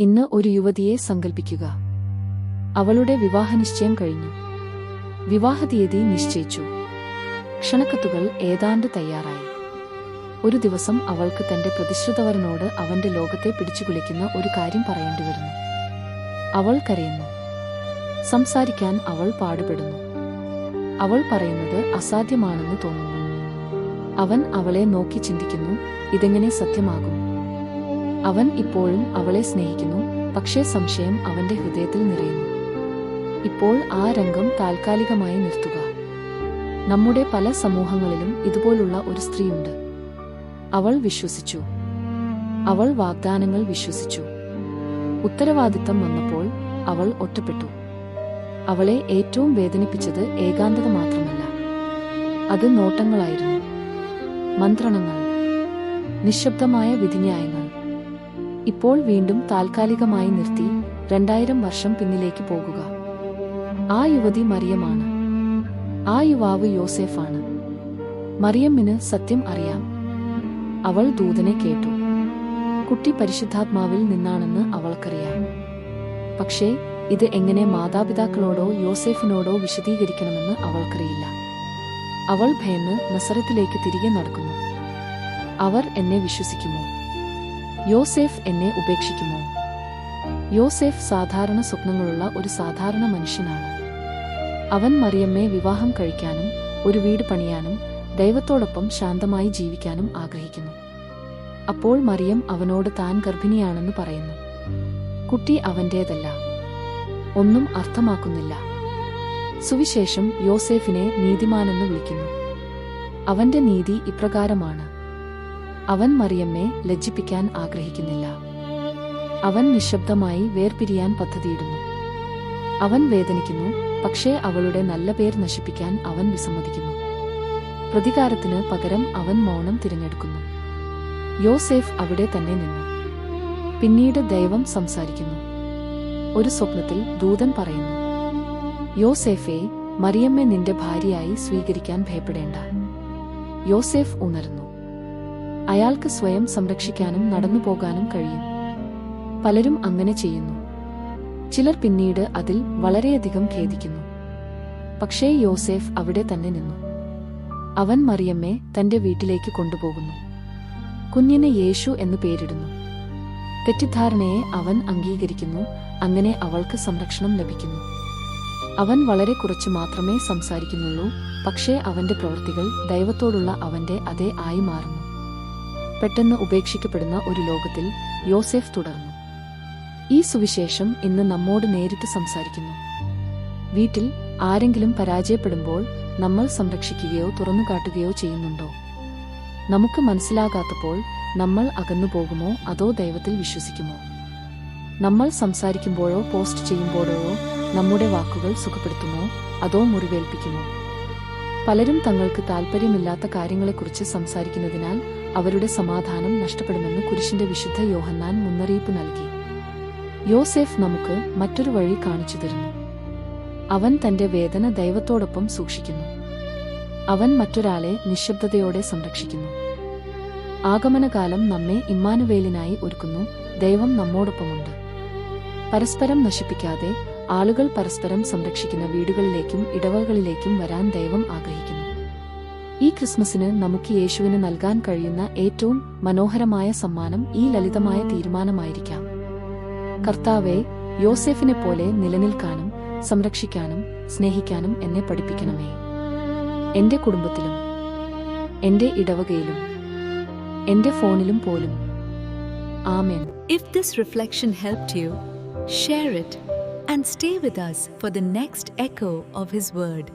ഇന്ന് ഒരു യുവതിയെ സങ്കൽപ്പിക്കുക. അവളുടെ വിവാഹനിശ്ചയം കഴിഞ്ഞു. വിവാഹ തീയതി നിശ്ചയിച്ചു. ക്ഷണക്കത്തുകൾ ഏതാണ്ട് തയ്യാറായി. ഒരു ദിവസം അവൾക്ക് തന്റെ പ്രതിശ്രുതവരനോട് അവന്റെ ലോകത്തെ പിടിച്ചുകുളിക്കുന്ന ഒരു കാര്യം പറയേണ്ടി വരുന്നു അവൾ കരയുന്നു. സംസാരിക്കാൻ അവൾ പാടുപെടുന്നു. അവൾ പറയുന്നത് അസാധ്യമാണെന്ന് തോന്നുന്നു. അവൻ അവളെ നോക്കി ചിന്തിക്കുന്നു ഇതെങ്ങനെ സത്യമാകും? അവൻ ഇപ്പോഴും അവളെ സ്നേഹിക്കുന്നു പക്ഷേ സംശയം അവന്റെ ഹൃദയത്തിൽ നിറയുന്നു. ഇപ്പോൾ ആ രംഗം താൽക്കാലികമായി നിർത്തുക. നമ്മുടെ പല സമൂഹങ്ങളിലും ഇതുപോലുള്ള ഒരു സ്ത്രീയുണ്ട്. അവൾ വിശ്വസിച്ചു. അവൾ വാഗ്ദാനങ്ങൾ വിശ്വസിച്ചു. ഉത്തരവാദിത്തം വന്നപ്പോൾ അവൾ ഒറ്റപ്പെട്ടു. അവളെ ഏറ്റവും വേദനിപ്പിച്ചത് ഏകാന്തത മാത്രമല്ല. അത് നോട്ടങ്ങളായിരുന്നു. മന്ത്രണങ്ങൾ. നിശബ്ദമായ വിധിന്യായങ്ങൾ. ഇപ്പോൾ വീണ്ടും താൽക്കാലികമായി നിർത്തി രണ്ടായിരം വർഷം പിന്നിലേക്ക് പോകുക. ആ യുവതി മറിയമാണ്. ആ യുവാവ് യോസെഫാണ്. മറിയമ്മിന് സത്യം അറിയാം. അവൾ ദൂതനെ കേട്ടു. കുട്ടി പരിശുദ്ധാത്മാവിൽ നിന്നാണെന്ന് അവൾക്കറിയാം. പക്ഷേ ഇത് എങ്ങനെ മാതാപിതാക്കളോടോ യോസെഫിനോടോ വിശദീകരിക്കണമെന്ന് അവൾക്കറിയില്ല. അവൾ ഭയന്ന് നസറത്തിലേക്ക് തിരികെ നടക്കുന്നു. അവർ എന്നെ വിശ്വസിക്കുമോ? യോസേഫ് എന്നെ ഉപേക്ഷിക്കുമോ? യോസെഫ് സാധാരണ സ്വപ്നങ്ങളുള്ള ഒരു സാധാരണ മനുഷ്യനാണ്. അവൻ മറിയമ്മയെ വിവാഹം കഴിക്കാനും ഒരു വീട് പണിയാനും ദൈവത്തോടൊപ്പം ശാന്തമായി ജീവിക്കാനും ആഗ്രഹിക്കുന്നു. അപ്പോൾ മറിയം അവനോട് താൻ ഗർഭിണിയാണെന്ന് പറയുന്നു. കുട്ടി അവന്റേതല്ല. ഒന്നും അർത്ഥമാക്കുന്നില്ല. സുവിശേഷം യോസേഫിനെ നീതിമാനെന്ന് വിളിക്കുന്നു. അവന്റെ നീതി ഇപ്രകാരമാണ്. അവൻ മറിയമ്മെ ലജ്ജിപ്പിക്കാൻ ആഗ്രഹിക്കുന്നില്ല. അവൻ നിശബ്ദമായി വേർപിരിയാൻ പദ്ധതിയിടുന്നു. അവൻ വേദനിക്കുന്നു പക്ഷേ അവളുടെ നല്ല പേർ നശിപ്പിക്കാൻ അവൻ വിസമ്മതിക്കുന്നു. പ്രതികാരത്തിന് പകരം അവൻ മൗനം തിരഞ്ഞെടുക്കുന്നു. യോസേഫ് അവിടെ തന്നെ നിന്നു. പിന്നീട് ദൈവം സംസാരിക്കുന്നു. ഒരു സ്വപ്നത്തിൽ ദൂതൻ പറയുന്നു യോസേഫെ മറിയമ്മെ നിന്റെ ഭാര്യയായി സ്വീകരിക്കാൻ ഭയപ്പെടേണ്ട. യോസേഫ് ഉണർന്നു. അയാൾക്ക് സ്വയം സംരക്ഷിക്കാനും നടന്നു പോകാനും കഴിയും. പലരും അങ്ങനെ ചെയ്യുന്നു. ചിലർ പിന്നീട് അതിൽ വളരെയധികം ഖേദിക്കുന്നു. പക്ഷേ യോസേഫ് അവിടെ തന്നെ നിന്നു. അവൻ മറിയമ്മെ തന്റെ വീട്ടിലേക്ക് കൊണ്ടുപോകുന്നു. കുഞ്ഞിനെ യേശു എന്ന് പേരിടുന്നു. തെറ്റിദ്ധാരണയെ അവൻ അംഗീകരിക്കുന്നു അങ്ങനെ അവൾക്ക് സംരക്ഷണം ലഭിക്കുന്നു. അവൻ വളരെ കുറച്ച് മാത്രമേ സംസാരിക്കുന്നുള്ളൂ പക്ഷേ അവന്റെ പ്രവൃത്തികൾ ദൈവത്തോടുള്ള അവന്റെ അതേ ആയി മാറുന്നു. പെട്ടെന്ന് ഉപേക്ഷിക്കപ്പെടുന്ന ഒരു ലോകത്തിൽ യോസെഫ് തുടർന്നു. ഈ സുവിശേഷം ഇന്ന് നമ്മോട് നേരിട്ട് സംസാരിക്കുന്നു. വീട്ടിൽ ആരെങ്കിലും പരാജയപ്പെടുമ്പോൾ നമ്മൾ സംരക്ഷിക്കുകയോ തുറന്നുകാട്ടുകയോ ചെയ്യുന്നുണ്ടോ? നമുക്ക് മനസ്സിലാകാത്തപ്പോൾ നമ്മൾ അകന്നു പോകുമോ അതോ ദൈവത്തിൽ വിശ്വസിക്കുമോ? നമ്മൾ സംസാരിക്കുമ്പോഴോ പോസ്റ്റ് ചെയ്യുമ്പോഴോ നമ്മുടെ വാക്കുകൾ സുഖപ്പെടുത്തുമോ അതോ മുറിവേൽപ്പിക്കുമോ? പലരും തങ്ങൾക്ക് താൽപ്പര്യമില്ലാത്ത കാര്യങ്ങളെക്കുറിച്ച് സംസാരിക്കുന്നതിനാൽ അവരുടെ സമാധാനം നഷ്ടപ്പെടുമെന്ന് കുരിശിന്റെ വിശുദ്ധ യോഹന്നാൻ മുന്നറിയിപ്പ് നൽകി. യോസെഫ് നമുക്ക് മറ്റൊരു വഴി കാണിച്ചു തരുന്നു. അവൻ തന്റെ വേദന ദൈവത്തോടൊപ്പം സൂക്ഷിക്കുന്നു. അവൻ മറ്റൊരാളെ നിശബ്ദതയോടെ സംരക്ഷിക്കുന്നു. ആഗമനകാലം നമ്മെ ഇമ്മാനുവേലിനായി ഒരുക്കുന്നു. ദൈവം നമ്മോടൊപ്പമുണ്ട്. പരസ്പരം നശിപ്പിക്കാതെ ആളുകൾ പരസ്പരം സംരക്ഷിക്കുന്ന വീടുകളിലേക്കും ഇടവകളിലേക്കും വരാൻ ദൈവം ആഗ്രഹിക്കുന്നു. ഈ ക്രിസ്മസിന് നമുക്ക് യേശുവിന് നൽകാൻ കഴിയുന്ന ഏറ്റവും മനോഹരമായ സമ്മാനം ഈ ലളിതമായ തീരുമാനമായിരിക്കാം. കർത്താവെ യോസെഫിനെ പോലെ നിലനിൽക്കാനും സംരക്ഷിക്കാനും സ്നേഹിക്കാനും എന്നെ പഠിപ്പിക്കണമേ. എന്റെ കുടുംബത്തിലും എന്റെ ഇടവകയിലും എന്റെ ഫോണിലും പോലും. ആമേൻ. If this reflection help you share it and stay with us for the next echo of His Word.